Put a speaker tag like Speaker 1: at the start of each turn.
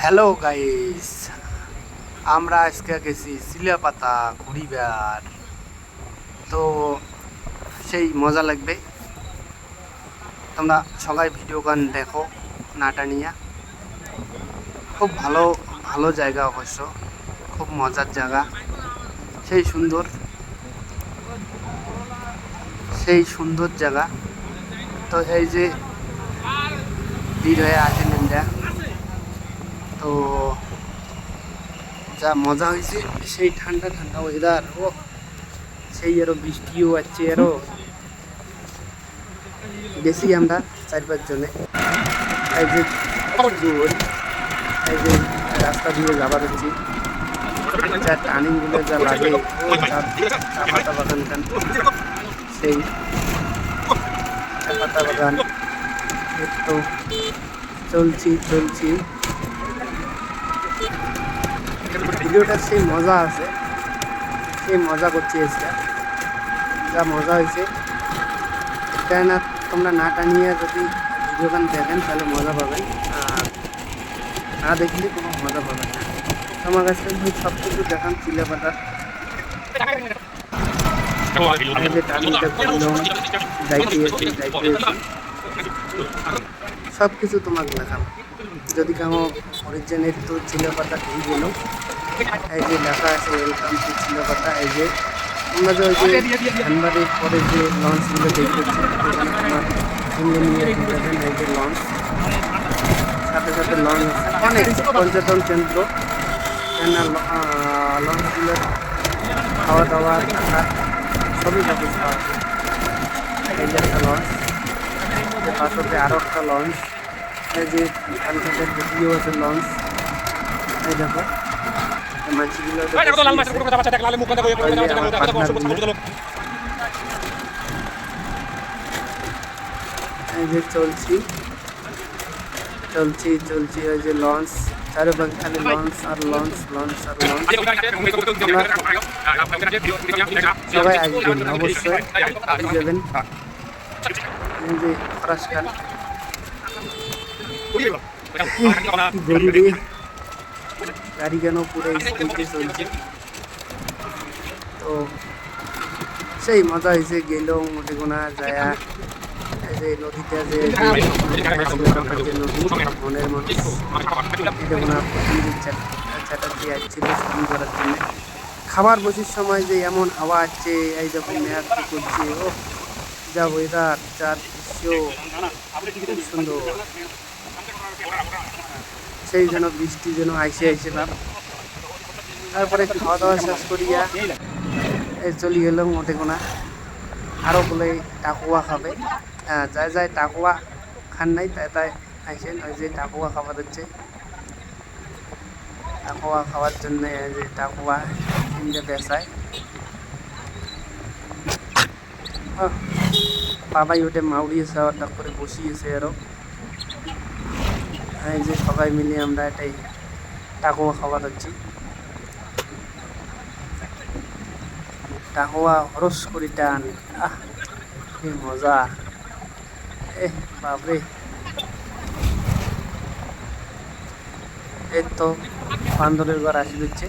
Speaker 1: Hello guys আমরা আজকে গেছি সিলেপাতা ঘুরিবার। তো সেই মজা লাগবে। তোমরা সবাই ভিডিও গান দেখো, নাটা নিয়া। খুব ভালো ভালো জায়গা অবশ্য। খুব মজার জায়গা। সেই সুন্দর। সেই সুন্দর জায়গা। তো এই যে ভিড় হয়ে আমরা তো যা মজা হয়েছে, সেই ঠান্ডা ঠান্ডা ওয়েদার ও সেই আরও বৃষ্টিও আছে আরও। বেশি আমরা চার পাঁচ জনে। এই যে এই যে রাস্তা দিয়ে যাবার হচ্ছে। যা টার্নিংগুলো যা লাগে পাতা বাগান টান, সেই পাতা বাগান। চলছি চলছি। ভিডিওটার সেই মজা আছে। সেই মজা করছি আজকে। যা মজা হয়েছে। এটা না, তোমরা নাটা নিয়ে যদি ভিডিও গান দেখেন, তাহলে মজা পাবেন। আর না দেখলে কোনো মজা পাবেন না। আমার কাছে সব কিছু দেখান চিলে এসে সব কিছু তোমাকে দেখাম যদি কামো অরিজিনের তো চিলে পাতা এই যে লেখা আছে ওয়েলকাম টু চিলে পাতা এই যে আমরা যে ওই যে ধানবাড়ির পরে যে লঞ্চগুলো দেখতেছি সঙ্গে নিয়ে যাবেন এই যে লঞ্চ সাথে সাথে লঞ্চ অনেক পর্যটন কেন্দ্র। এখানে লঞ্চগুলোর খাওয়া দাওয়া থাকা সবই ব্যবস্থা আছে এই যে একটা লঞ্চ পাশে আরও একটা লঞ্চ এই যে ধানক্ষেতের দ্বিতীয় আছে লঞ্চ এই দেখো। এই মাছগুলো এই যে চলছি চলছি চলছি ওই যে লঞ্চ চারিপাশে খালি লঞ্চ আর লঞ্চ লঞ্চ আর লঞ্চ সবাই আসবেন অবশ্যই। যাবেন এই যে ফরাস খান গাড়ি কেন পুরো তো সেই মজা হয়েছে গেলেও মোটে গোনা যায়। যে নদীতে যে যে মনের মানুষ এটা গোনা চ্যাটার্জি আসছিল শুটিং করার জন্য। খাবার বসির সময় যে এমন হাওয়া আসছে এই যখন মেয়াদ করছে ও যা ওয়েদার যার দৃশ্য খুব সুন্দর। সেই যেন বৃষ্টি যেন আইসে আইসে ভাব। তারপরে খাওয়া দাওয়া শেষ করিয়া চলে গেল মোটে কোনা। আরও বলে টাকুয়া খাবে। হ্যাঁ যাই যাই টাকুয়া খান নাই তাই তাই আইসেন ওই যে টাকুয়া খাবার হচ্ছে। টাকুয়া খাওয়ার জন্য যে টাকুয়া কিনতে আহ, বাবাই ওটে মাউড়িয়েছে আবার করে বসিয়েছে আরও এই যে সবাই মিলে আমরা এটাই টাকুয়া খাবার হচ্ছি। টাকুয়া হরস করি টান। আহ, কি মজা। এ বাপরে। এই তো বান্দরের ঘর আসি দিচ্ছে